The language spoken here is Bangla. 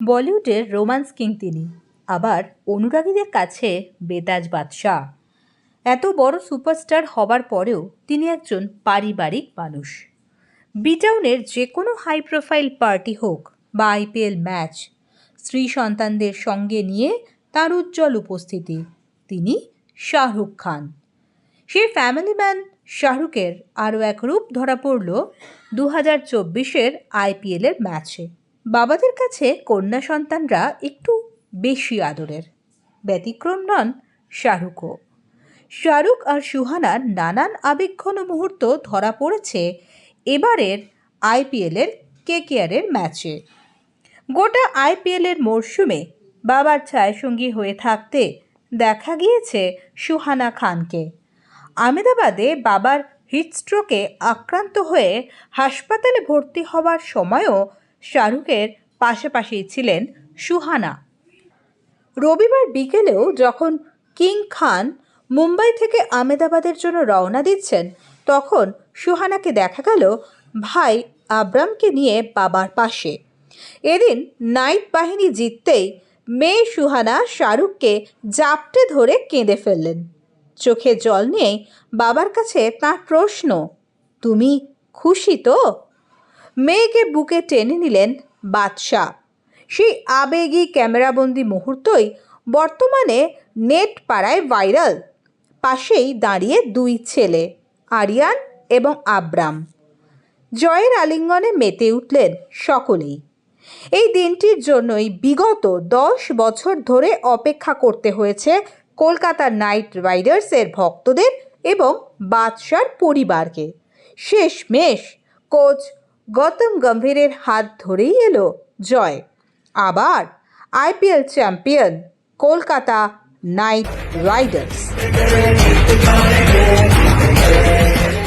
বলিউডের রোমান্স কিং তিনি, আবার অনুরাগীদের কাছে বেতাজ বাদশাহ। এত বড় সুপারস্টার হবার পরেও তিনি একজন পারিবারিক মানুষ। বিটাউনের যে কোনো হাই প্রোফাইল পার্টি হোক বা আইপিএল ম্যাচ, স্ত্রী সন্তানদের সঙ্গে নিয়ে তার উজ্জ্বল উপস্থিতি, তিনি শাহরুখ খান। সেই ফ্যামিলি ম্যান শাহরুখের আরও এক রূপ ধরা পড়ল দু হাজার চব্বিশের আইপিএলের ম্যাচে। বাবাদের কাছে কন্যা সন্তানরা একটু বেশি আদরের। ব্যতিক্রম নন শাহরুখও। শাহরুখ আর সুহানার নানান আবেগঘন মুহূর্ত ধরা পড়েছে এবারের আইপিএলের কেকেআরের ম্যাচে। গোটা আইপিএলের মরশুমে বাবার ছায়াসঙ্গী হয়ে থাকতে দেখা গিয়েছে সুহানা খানকে। আমেদাবাদে বাবার হিটস্ট্রোকে আক্রান্ত হয়ে হাসপাতালে ভর্তি হওয়ার সময়ও শাহরুখের পাশাপাশি ছিলেন সুহানা। রবিবার বিকেলেও যখন কিং খান মুম্বাই থেকে আমেদাবাদের জন্য রওনা দিচ্ছেন, তখন সুহানাকে দেখা গেল ভাই আব্রামকে নিয়ে বাবার পাশে। এদিন নাইট বাহিনী জিততেই মেয়ে সুহানা শাহরুখকে জাপটে ধরে কেঁদে ফেললেন। চোখে জল নিয়ে বাবার কাছে তাঁর প্রশ্ন, তুমি খুশি তো? মেয়েকে বুকে টেনে নিলেন বাদশাহ। সেই আবেগী ক্যামেরাবন্দি মুহূর্তই বর্তমানে নেট পাড়ায় ভাইরাল। পাশেই দাঁড়িয়ে দুই ছেলে, আরিয়ান এবং আব্রাম। জয়ের আলিঙ্গনে মেতে উঠলেন সকলেই। এই দিনটির জন্যই বিগত দশ বছর ধরে অপেক্ষা করতে হয়েছে কলকাতা নাইট রাইডার্সের ভক্তদের এবং বাদশার পরিবারকে। শেষ শেষমেশ কোচ গৌতম গম্ভীরের হাত ধরেই এলো জয়। আবার IPL champion Kolkata knight riders.